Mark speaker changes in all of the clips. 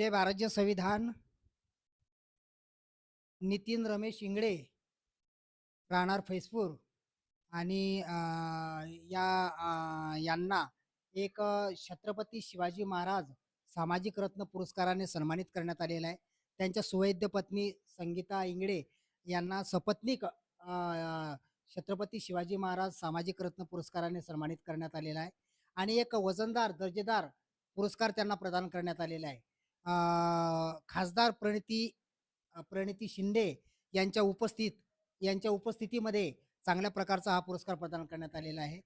Speaker 1: जय भारत संविधान. नितीन रमेश इंगळे राहणार फैसपूर. आणि या यांना एक छत्रपती शिवाजी महाराज सामाजिक रत्न पुरस्काराने सन्मानित करण्यात आलेला आहे. त्यांच्या सुवैद्य पत्नी संगीता इंगळे यांना सपत्नीक छत्रपती शिवाजी महाराज सामाजिक रत्न पुरस्काराने सन्मानित करण्यात आलेला आहे. आणि एक वजनदार दर्जेदार पुरस्कार त्यांना प्रदान करण्यात आलेला आहे. खासदार प्रणिती प्रणिती शिंदे यांच्या उपस्थित यांच्या उपस्थितीमध्ये चांगल्या प्रकारचा हा पुरस्कार प्रदान करण्यात आलेला आहे.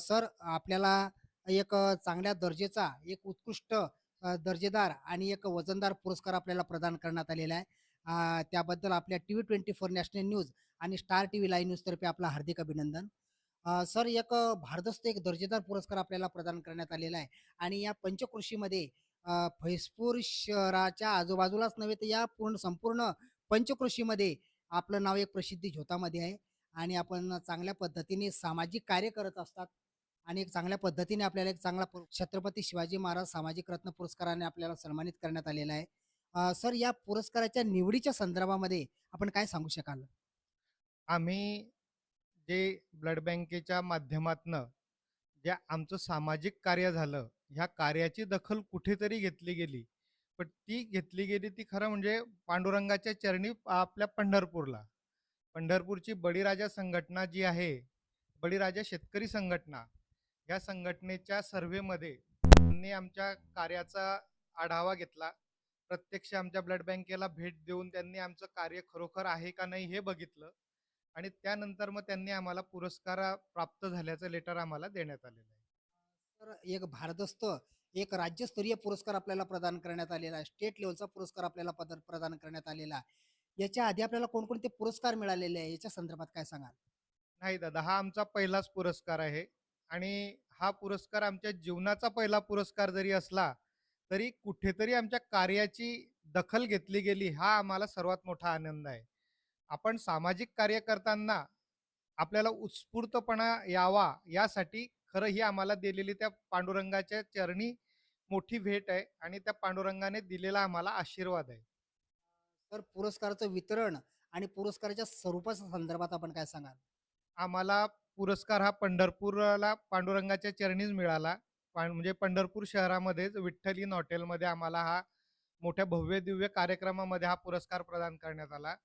Speaker 1: सर आपल्याला एक चांगल्या दर्जेचा एक उत्कृष्ट दर्जेदार आणि एक वजनदार पुरस्कार आपल्याला प्रदान करण्यात आलेला आहे. त्याबद्दल आपल्या T V twenty four national news आणि स्टार टी व्ही लाईव्ह न्यूजतर्फे आपलं हार्दिक अभिनंदन. सर एक भारदस्त एक दर्जेदार पुरस्कार आपल्याला प्रदान करण्यात आलेला आहे आणि या पंचकृषीमध्ये फैसपूर फैजपूर शहराच्या आजूबाजूलाच नव्हे तर या पूर्ण संपूर्ण पंचकृषीमध्ये आपलं नाव एक प्रसिद्धी झोतामध्ये आहे. आणि आपण चांगल्या पद्धतीने सामाजिक कार्य करत असतात. आणि एक चांगल्या पद्धतीने आपल्याला एक चांगला पुर- छत्रपती शिवाजी महाराज सामाजिक रत्न पुरस्काराने आपल्याला सन्मानित करण्यात आलेला आहे. सर या पुरस्काराच्या निवडीच्या संदर्भामध्ये आपण काय सांगू शकाल?
Speaker 2: आम्ही जे ब्लड बँकेच्या माध्यमातनं जे आमचं सामाजिक कार्य झालं ह्या कार्याची दखल कुठेतरी घेतली गेली. पण ती घेतली गेली ती खरं म्हणजे पांडुरंगाच्या चरणी आपल्या पंढरपूरला. पंढरपूरची बळीराजा संघटना जी आहे बळीराजा शेतकरी संघटना या संघटनेच्या सर्व्हेमध्ये त्यांनी आमच्या कार्याचा आढावा घेतला. प्रत्यक्ष आमच्या ब्लड बँकेला भेट देऊन त्यांनी आमचं कार्य खरोखर आहे का नाही हे बघितलं आणि त्यानंतर मग त्यांनी आम्हाला पुरस्कार प्राप्त झाल्याचं लेटर आम्हाला देण्यात आलेलं आहे.
Speaker 1: तर एक भारदस्त एक राज्यस्तरीय पुरस्कार आपल्याला प्रदान करण्यात आलेला आहे स्टेट लेवलचा पुरस्कार आपल्याला पद- प्रदान करण्यात आलेला. आहे याच्या आधी आपल्याला कोणकोणते पुरस्कार मिळालेले आहे? याच्या संदर्भात काय सांगाल?
Speaker 2: नाही दादा हा आमचा पहिलाच पुरस्कार आहे. आणि हा पुरस्कार आमच्या जीवनाचा पहिला पुरस्कार जरी असला तरी कुठेतरी आमच्या कार्याची दखल घेतली गेली हा आम्हाला सर्वात मोठा आनंद आहे. आपण सामाजिक कार्य करताना आपल्याला उत्स्फूर्तपणा यावा यासाठी खरं ही आम्हाला दिलेली त्या पांडुरंगाच्या चरणी मोठी भेट आहे आणि त्या पांडुरंगाने दिलेला आम्हाला आशीर्वाद आहे.
Speaker 1: तर पुरस्काराचं वितरण आणि पुरस्काराच्या स्वरूपाच्या संदर्भात आपण काय सांगाल?
Speaker 2: आम्हाला पुरस्कार हा पंढरपूरला पांडुरंगाच्या चरणीच मिळाला. म्हणजे पंढरपूर शहरामध्येच विठ्ठल इन हॉटेलमध्ये आम्हाला हा मोठ्या भव्य दिव्य कार्यक्रमामध्ये हा पुरस्कार प्रदान करण्यात आला.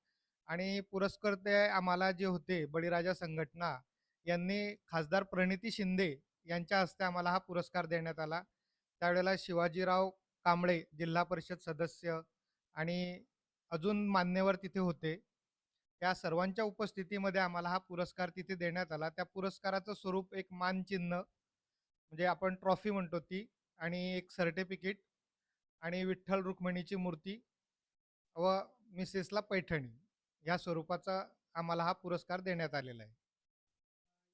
Speaker 2: आणि पुरस्कर्ते आम्हाला जे होते बळीराजा संघटना यांनी खासदार प्रणिती शिंदे यांच्या हस्ते आम्हाला हा पुरस्कार देण्यात आला. त्यावेळेला शिवाजीराव कांबळे जिल्हा परिषद सदस्य आणि अजून मान्यवर तिथे होते. त्या सर्वांच्या उपस्थितीमध्ये आम्हाला हा पुरस्कार तिथे देण्यात आला. त्या पुरस्काराचं स्वरूप एक मानचिन्ह म्हणजे आपण ट्रॉफी म्हणतो ती आणि एक सर्टिफिकेट आणि विठ्ठल रुक्मिणीची मूर्ती व मिसेसला पैठणी या स्वरूपाचा आम्हाला हा पुरस्कार देण्यात आलेला आहे.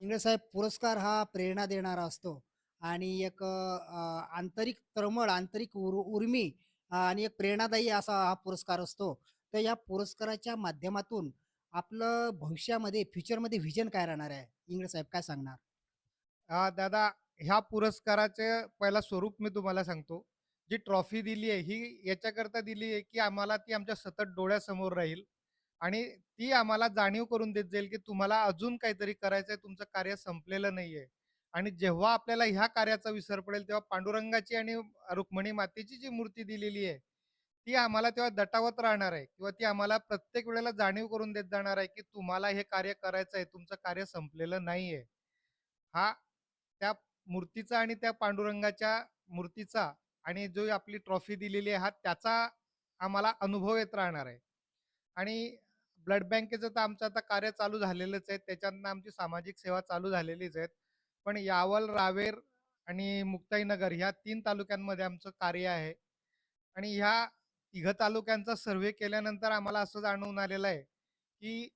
Speaker 1: साहेब पुरस्कार हा प्रेरणा देणारा असतो. आणि एक आंतरिक तळमळ आंतरिक उर उर्मी आणि एक प्रेरणादायी असा हा पुरस्कार असतो. तर या पुरस्काराच्या माध्यमातून आपलं भविष्यामध्ये फ्युचरमध्ये व्हिजन काय राहणार आहे? इंगळे साहेब काय सांगणार?
Speaker 2: दादा ह्या पुरस्काराचे पहिला स्वरूप मी तुम्हाला सांगतो. जी ट्रॉफी दिली आहे ही याच्याकरता दिली आहे की आम्हाला ती आमच्या सतत डोळ्यासमोर राहील. आणि ती आम्हाला जाणीव करून देत जाईल की तुम्हाला अजून काहीतरी करायचंय तुमचं कार्य संपलेलं नाहीये. आणि जेव्हा आपल्याला ह्या कार्याचा विसर पडेल तेव्हा पांडुरंगाची आणि रुक्मिणी मातेची जी मूर्ती दिलेली आहे ती आम्हाला तेव्हा दटावत राहणार आहे किंवा ती आम्हाला प्रत्येक वेळेला जाणीव करून देत जाणार आहे की तुम्हाला हे कार्य करायचं आहे तुमचं कार्य संपलेलं नाहीये. हा त्या मूर्तीचा आणि त्या पांडुरंगाच्या मूर्तीचा आणि जो आपली ट्रॉफी दिलेली आहे हा त्याचा आम्हाला अनुभव येत राहणार आहे. आणि ब्लड बँकेचं तर आमचं आता कार्य चालू झालेलंच आहे. त्याच्यातनं आमची सामाजिक सेवा चालू झालेलीच आहेत. पण यावल रावेर आणि मुक्ताईनगर ह्या तीन तालुक्यांमध्ये आमचं कार्य आहे. आणि ह्या तिघ तालुक्यांचा सर्व्हे केल्यानंतर आम्हाला असं जाणवून आलेलं आहे की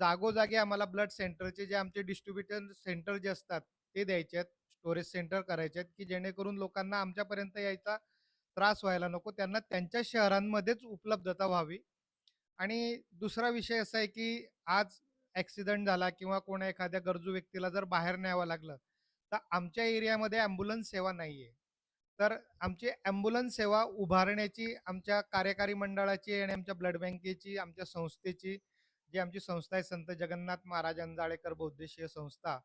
Speaker 2: जागोजागी आम्हाला ब्लड सेंटरचे जे आमचे डिस्ट्रीब्युटर सेंटर जे असतात ते द्यायचे आहेत. स्टोरेज सेंटर करायचे आहेत की जेणेकरून लोकांना आमच्यापर्यंत यायचा त्रास व्हायला नको. त्यांना त्यांच्या शहरांमध्येच उपलब्धता व्हावी. आणि दुसरा विषय असा आहे की आज ॲक्सिडेंट झाला किंवा कोणा एखाद्या गरजू व्यक्तीला जर बाहेर न्यावं लागलं तर आमच्या एरियामध्ये ॲम्ब्युलन्स सेवा नाही आहे. तर आमची ॲम्ब्युलन्स सेवा उभारण्याची आमच्या कार्यकारी मंडळाची आणि आमच्या ब्लड बँकेची, आमच्या संस्थेची, जी आमची संस्था आहे संत जगन्नाथ महाराज अंजाळेकर बौद्धेशीय संस्था,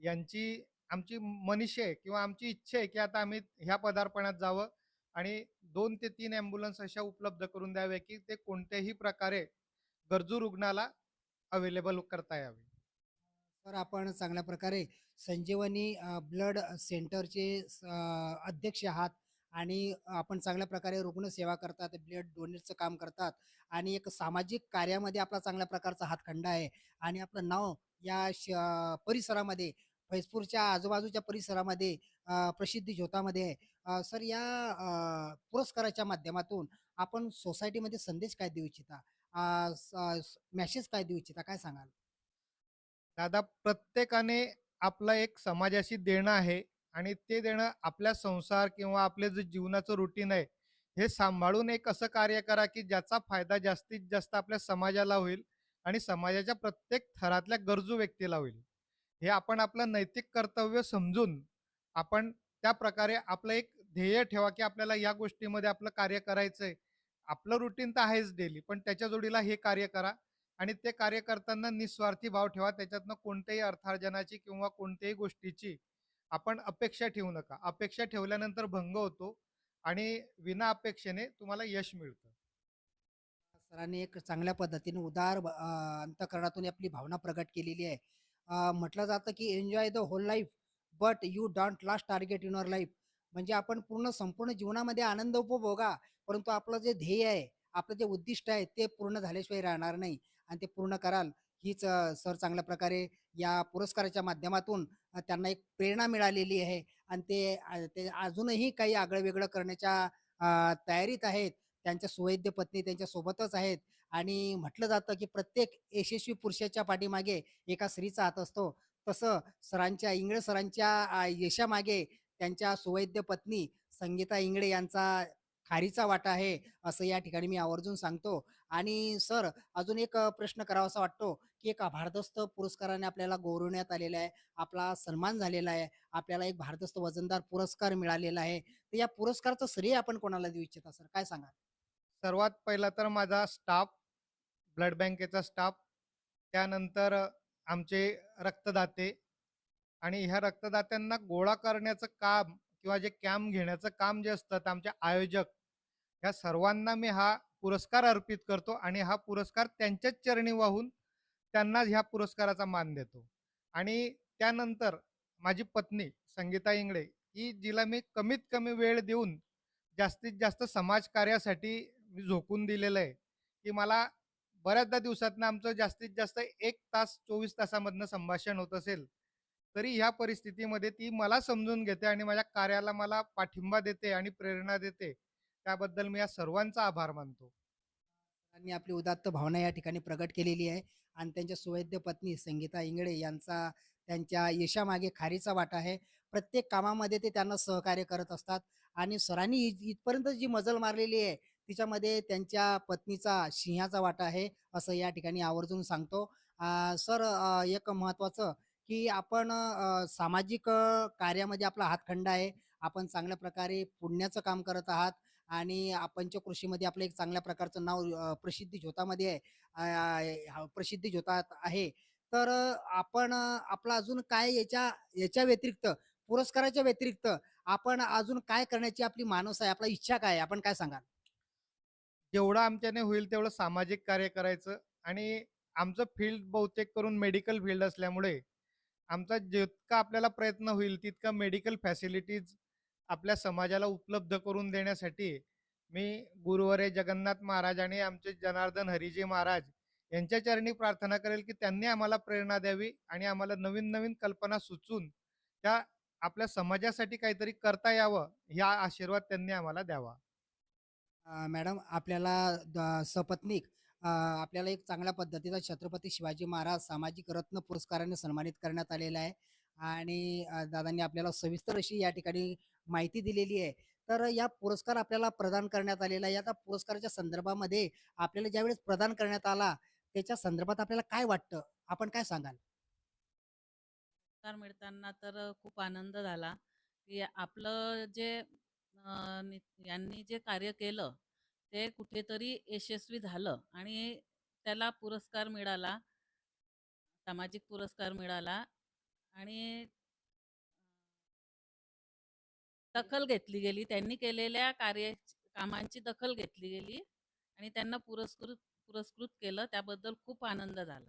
Speaker 2: यांची आमची मनीषा आहे किंवा आमची इच्छा आहे, की आता आम्ही ह्या पदार्पणात जावं आणि दोन ते तीन ॲम्ब्युलन्स अशा उपलब्ध करून द्याव्या, की ते कोणत्याही प्रकारे गरजू रुग्णाला अवेलेबल करता यावे.
Speaker 1: तर आपण चांगल्या प्रकारे संजीवनी ब्लड सेंटरचे अध्यक्ष आहात आणि आपण चांगल्या प्रकारे रुग्णसेवा करतात, ब्लड डोनेटचं काम करतात आणि एक सामाजिक कार्यामध्ये आपला चांगल्या प्रकारचा हातखंडा आहे आणि आपलं नाव या श परिसरामध्ये फैजपूरच्या आजूबाजूच्या परिसरामध्ये प्रसिद्धी झोतामध्ये आहे. सर या पुरस्काराच्या माध्यमातून आपण सोसायटीमध्ये संदेश काय देऊ इच्छिता? स मेसेज काय देऊ इच्छिता? काय सांगाल?
Speaker 2: दादा प्रत्येकाने आपलं एक समाजाशी देणं आहे आणि ते देणं आपल्या संसार किंवा आपले जे जीवनाचं रुटीन आहे, हे सांभाळून एक असं कार्य करा, की ज्याचा फायदा जास्तीत जास्त आपल्या समाजाला होईल आणि समाजाच्या प्रत्येक थरातल्या गरजू व्यक्तीला होईल. हे आपण आपलं नैतिक कर्तव्य समजून आपण त्या प्रकारे आपलं एक ध्येय ठेवा, की आपल्याला या गोष्टीमध्ये आपलं कार्य करायचंय. आपलं रुटीन तर आहेच डेली, पण त्याच्या जोडीला हे कार्य करा आणि ते कार्य करताना निस्वार्थी भाव ठेवा. त्याच्यातनं कोणत्याही अर्थार्जनाची किंवा कोणत्याही गोष्टीची आपण अपेक्षा ठेवू नका. अपेक्षा ठेवल्यानंतर भंग होतो आणि विना अपेक्षेने तुम्हाला यश मिळतं.
Speaker 1: सरांनी एक चांगल्या पद्धतीने उदार अंतकरणातून अंतःकरणातून आपली भावना प्रकट केलेली आहे म्हटलं जातं की enjoy the whole life but you don't last target in your life म्हणजे आपण पूर्ण संपूर्ण जीवनामध्ये आनंद उपभोगा परंतु आपलं जे ध्येय आहे आपलं जे उद्दिष्ट आहे ते पूर्ण झाल्याशिवाय राहणार नाही आणि ते पूर्ण कराल हीच अ, सर चांगल्या प्रकारे या पुरस्काराच्या माध्यमातून अ, त्यांना एक प्रेरणा मिळालेली आहे. आणि ते ते अजूनही काही आगळं वेगळं करण्याच्या अ, तयारीत आहेत. त्यांच्या सुवैद्य पत्नी त्यांच्या सोबतच आहेत. आणि म्हटलं जातं की प्रत्येक यशस्वी पुरुषाच्या पाठीमागे एका स्त्रीचा हात असतो. तसं सरांच्या इंगळे सरांच्या यशामागे त्यांच्या सुवैद्य पत्नी संगीता इंगळे यांचा खारीचा वाटा आहे असं या ठिकाणी मी आवर्जून सांगतो. आणि सर अजून एक प्रश्न करावासा वाटतो की एक भारदस्त पुरस्काराने आपल्याला गौरवण्यात आलेला आहे आपला सन्मान झालेला आहे आपल्याला एक भारदस्त वजनदार पुरस्कार मिळालेला आहे. तर या पुरस्काराचं श्रेय आपण कोणाला देऊ इच्छिता सर? काय सांगा
Speaker 2: सर्वात पहिला तर माझा स्टाफ, ब्लड बँकेचा स्टाफ, त्यानंतर आमचे रक्तदाते आणि ह्या रक्तदात्यांना गोळा करण्याचं काम किंवा जे कॅम्प घेण्याचं काम जे असतं आमचे आयोजक, ह्या सर्वांना मी हा पुरस्कार अर्पित करतो आणि हा पुरस्कार त्यांच्याच चरणी वाहून त्यांना ह्या पुरस्काराचा मान देतो. आणि त्यानंतर माझी पत्नी संगीता इंगळे, ही जिला मी कमीत कमी वेळ देऊन जास्तीत जास्त समाजकार्यासाठी मी झोकून दिलेलं आहे, की मला बऱ्याचदा दिवसातनं आमचं जास्तीत जास्त एक तास 24 तासामधनं संभाषण होत असेल, तरी ह्या परिस्थितीमध्ये ती मला समजून घेते आणि माझ्या कार्याला मला पाठिंबा देते आणि प्रेरणा देते. त्याबद्दल मी या सर्वांचा आभार मानतो.
Speaker 1: त्यांनी आपली उदात्त भावना या ठिकाणी प्रकट केलेली आहे आणि त्यांच्या सुवैद्य पत्नी संगीता इंगळे यांचा त्यांच्या यशामागे खारीचा वाटा आहे प्रत्येक कामामध्ये ते त्यांना सहकार्य करत असतात आणि सरांनी इथपर्यंत जी मजल मारलेली आहे तिच्यामध्ये त्यांच्या पत्नीचा सिंहाचा वाटा आहे असं या ठिकाणी आवर्जून सांगतो सर एक महत्त्वाचं की आपण सामाजिक कार्यामध्ये आपला हातखंडा आहे आपण चांगल्या प्रकारे पुण्याचं काम करत आहात आणि पंचकृषीमध्ये आपलं एक चांगल्या प्रकारचं नाव प्रसिद्धी झोतामध्ये आहे प्रसिद्धी झोतात आहे. तर आपण आपला अजून काय याच्या याच्या व्यतिरिक्त पुरस्काराच्या व्यतिरिक्त आपण अजून काय करण्याची आपली मानस आहे, आपला इच्छा काय आहे? आपण काय सांगाल?
Speaker 2: जेवढं आमच्याने होईल तेवढं सामाजिक कार्य करायचं आणि आमचं फील्ड बहुतेक करून मेडिकल फील्ड असल्यामुळे आमचा जितका आपल्याला प्रयत्न होईल तितका मेडिकल फॅसिलिटीज आपल्या समाजाला उपलब्ध करून देण्यासाठी मी गुरुवरे जगन्नाथ महाराज आणि आमचे जनार्दन हरिजी महाराज यांच्या चरणी प्रार्थना करेल की त्यांनी आम्हाला प्रेरणा द्यावी आणि आम्हाला नवीन नवीन कल्पना सुचून त्या आपल्या समाजासाठी काहीतरी करता यावं ह्या आशीर्वाद त्यांनी आम्हाला द्यावा.
Speaker 1: मॅडम आपल्याला द सपत्नीक आपल्याला एक चांगल्या पद्धतीचा छत्रपती शिवाजी महाराज सामाजिक रत्न पुरस्काराने सन्मानित करण्यात आलेला आहे आणि दादांनी आपल्याला सविस्तर अशी या ठिकाणी माहिती दिलेली आहे. तर या पुरस्कार आपल्याला प्रदान करण्यात आलेला आहे. आता पुरस्काराच्या संदर्भामध्ये आपल्याला ज्यावेळेस प्रदान करण्यात आला, त्याच्या संदर्भात आपल्याला काय वाटतं? आपण काय सांगाल?
Speaker 3: पुरस्कार मिळताना तर खूप आनंद झाला, की आपलं जे यांनी जे कार्य केलं, ते कुठेतरी यशस्वी झालं आणि त्याला पुरस्कार मिळाला. सामाजिक पुरस्कार मिळाला आणि दखल घेतली गेली. त्यांनी केलेल्या कार्य कामांची दखल घेतली गेली आणि त्यांना पुरस्कृत पुरस्कृत केलं. त्याबद्दल खूप आनंद झाला.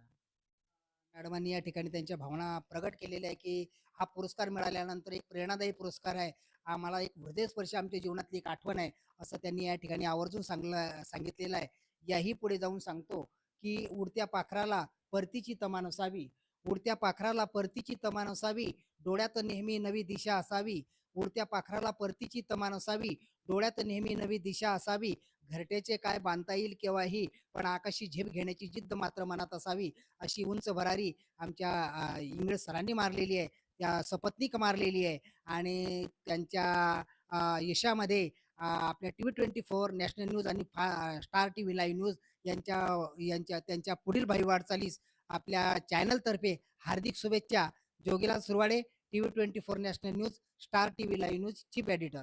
Speaker 1: मॅडमांनी या ठिकाणी त्यांच्या भावना प्रगट केलेल्या आहे, की हा पुरस्कार मिळाल्यानंतर एक प्रेरणादायी पुरस्कार आहे. आम्हाला एक हृदयस्पर्शी आमच्या जीवनातली एक आठवण आहे, असं त्यांनी या ठिकाणी आवर्जून सांगलं सांगितलेलं आहे. याही पुढे जाऊन सांगतो, की उडत्या पाखराला परतीची तमा नसावी, उडत्या पाखराला परतीची तमा नसावी, डोळ्यात नेहमी नवी दिशा असावी. उडत्या पाखराला परतीची तमा नसावी, डोळ्यात नेहमी नवी दिशा असावी. घरट्याचे काय बांधता येईल केव्हाही, पण आकाशी झेप घेण्याची जिद्द मात्र मनात असावी. अशी उंच भरारी आमच्या इंग्रज सरांनी मारलेली आहे. त्या सपत्नीक मारलेली आहे आणि त्यांच्या यशामध्ये आपल्या T V twenty four national news आणि फा स्टार टीव्ही लाईव्ह न्यूज यांच्या यांच्या त्यांच्या पुढील भावी वाटचालीस आपल्या चॅनलतर्फे हार्दिक शुभेच्छा. Jogilal Suravade, T V twenty four national news, star T V live news, chief editor.